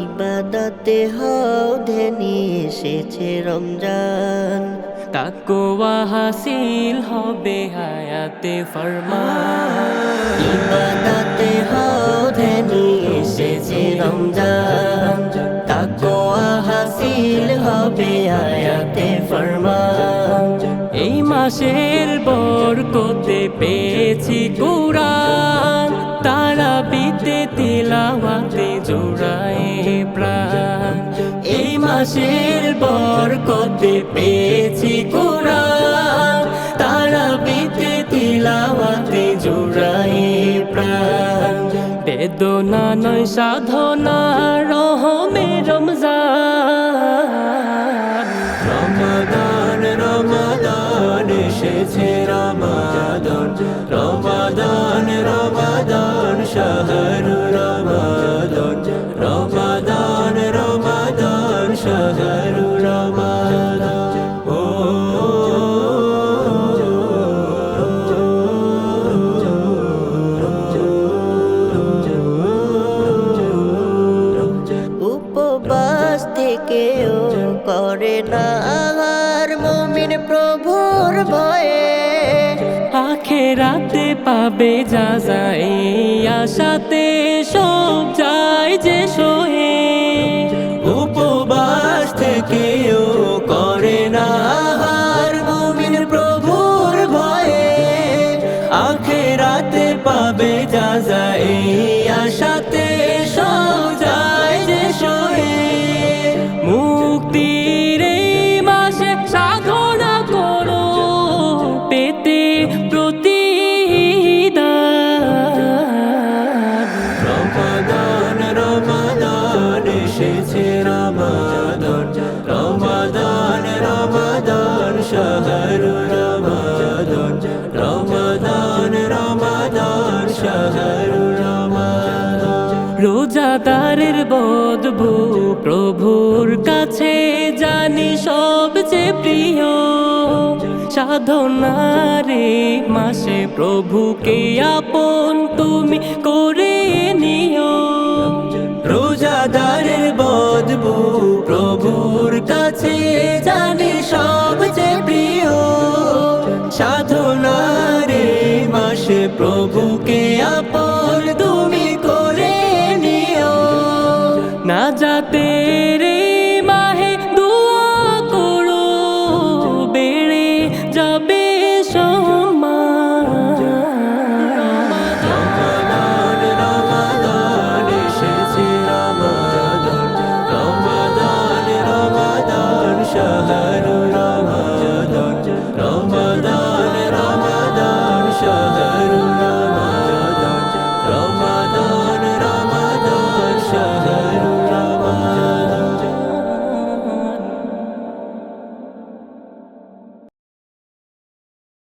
ইবাদতে হও ধেনি এসেছে রমজান। তাকোয়া হাসিল হবে হায়াতে হও ধেনি এসেছে রমজান। তাকওয়া হাসিল হবে আয়াতে ফরমান। এই মাসের বরকতে পেয়েছি কুরআন। তারা বিতে তিলাওয়াতে জোড়ায় প্রাণ। মাসের বরকতে পেয়েছি কোরআন। তারা বিতে তিলাওয়াতে জোড়াই প্রাণ। বেদনা নয়, সাধনা, রহমে রমজান। রমাদান রমাদান, এসেছে রমাদান। রমাদান উপবাস থেকেও করে না আর মমিন প্রভুর ভয়ে। আখেরাতে পাবে যা যায় আশাতে সব যায় যে সোহে। পাবে যা যায় আশাতে সব যে মুক্তির এই মাসে সাধনা করো, পেতে প্রতিদান। রমাদান রমাদান, এসেছে রমাদান রমাদান রমাদান রোজাদারের বদবু প্রভুর কাছে জানি সবচেয়ে প্রিয়। সাধনারে মাসে প্রভুকে আপন তুমি করে নিও রোজাদারের বদবু প্রভুর কাছে জানি সব